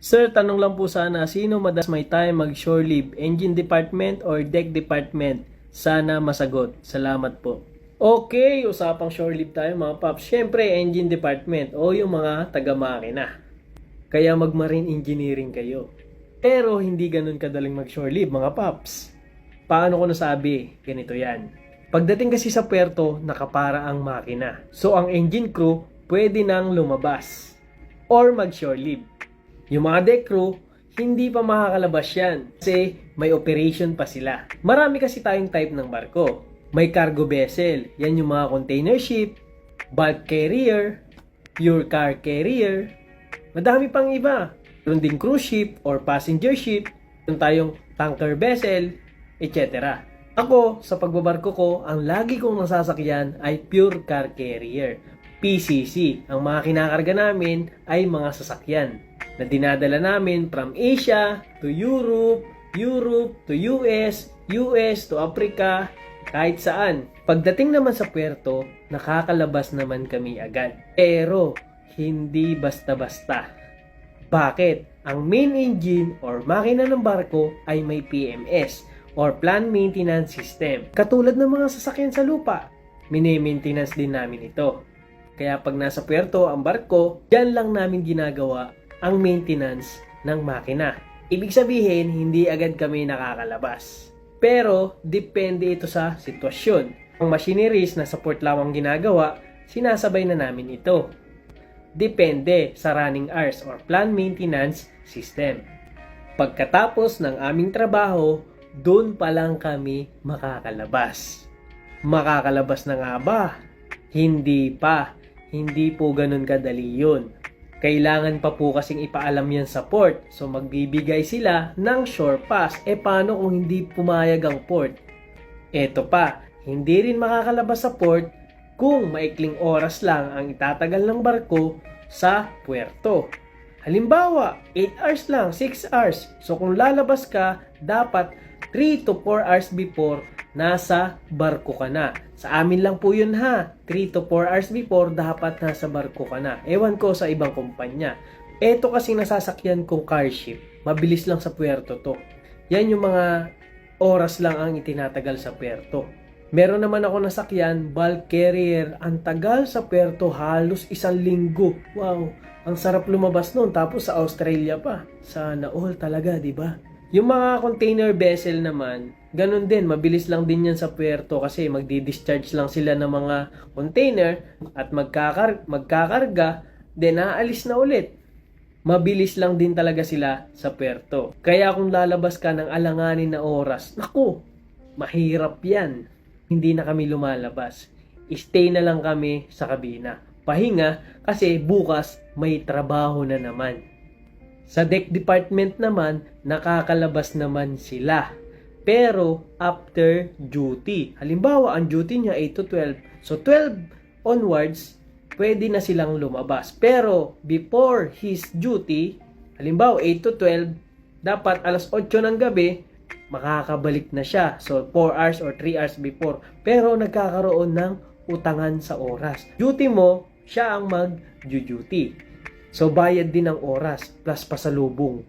Sir, tanong lang po sana, sino madalas may time mag shore leave? Engine department or deck department? Sana masagot. Salamat po. Okay, usapang shore leave tayo mga paps. Siyempre, engine department o yung mga taga-makina. Kaya mag-marine engineering kayo. Pero hindi ganun kadaling mag-shore leave mga paps. Paano ko nasabi? Ganito yan. Pagdating kasi sa puerto, nakapara ang makina. So ang engine crew pwede nang lumabas or mag-shore leave. Yung mga deck crew, hindi pa makakalabas yan kasi may operation pa sila. Marami kasi tayong type ng barko. May cargo vessel, yan yung mga container ship, bulk carrier, pure car carrier, madami pang iba. Meron ding cruise ship or passenger ship, meron tayong tanker vessel, etc. Ako, sa pagbabarko ko, ang lagi kong nasasakyan ay pure car carrier, PCC. Ang mga kinakarga namin ay mga sasakyan na dinadala namin from Asia to Europe, Europe to US, US to Africa, kahit saan. Pagdating naman sa puerto, nakakalabas naman kami agad. Pero, hindi basta-basta. Bakit? Ang main engine or makina ng barko ay may PMS or Plant Maintenance System. Katulad ng mga sasakyan sa lupa, mini-maintenance din namin ito. Kaya pag nasa puerto ang barko, dyan lang namin ginagawa ang maintenance ng makina. Ibig sabihin, hindi agad kami nakakalabas. Pero, depende ito sa sitwasyon. Ang machineries na support lamang ginagawa, sinasabay na namin ito. Depende sa running hours or plan maintenance system. Pagkatapos ng aming trabaho, doon pa lang kami makakalabas. Makakalabas na nga ba? Hindi pa. Hindi po ganun kadali yun. Kailangan pa po kasing ipaalam yan sa port. So magbibigay sila ng shore pass. E paano kung hindi pumayag ang port? Eto pa, hindi rin makakalabas sa port kung maikling oras lang ang itatagal ng barko sa puerto. Halimbawa, 8 hours lang, 6 hours. So kung lalabas ka, dapat 3 to 4 hours before nasa barko ka na. Sa amin lang po yun ha. 3 to 4 hours before dapat nasa barko ka na. Ewan ko sa ibang kumpanya. Eto kasi nasasakyan kong car ship. Mabilis lang sa puerto to. Yan yung mga oras lang ang itinatagal sa puerto. Meron naman ako nasakyan, bulk carrier. Ang tagal sa puerto, halos isang linggo. Wow, ang sarap lumabas noon. Tapos sa Australia pa. Sana all talaga, di ba? Yung mga container vessel naman, ganun din, mabilis lang din yan sa puerto kasi magdi-discharge lang sila ng mga container at magkakar magkakarga, then aalis na ulit. Mabilis lang din talaga sila sa puerto. Kaya kung lalabas ka ng alanganin na oras, naku, mahirap yan. Hindi na kami lumalabas. Stay na lang kami sa kabina. Pahinga kasi bukas may trabaho na naman. Sa deck department naman, nakakalabas naman sila. Pero after duty. Halimbawa, ang duty niya 8 to 12. So 12 onwards, pwede na silang lumabas. Pero before his duty, halimbawa 8 to 12, dapat alas 8 ng gabi, makakabalik na siya. So 4 hours or 3 hours before. Pero nagkakaroon ng utangan sa oras. Duty mo, siya ang mag-duty. So bayad din ng oras plus pasalubong.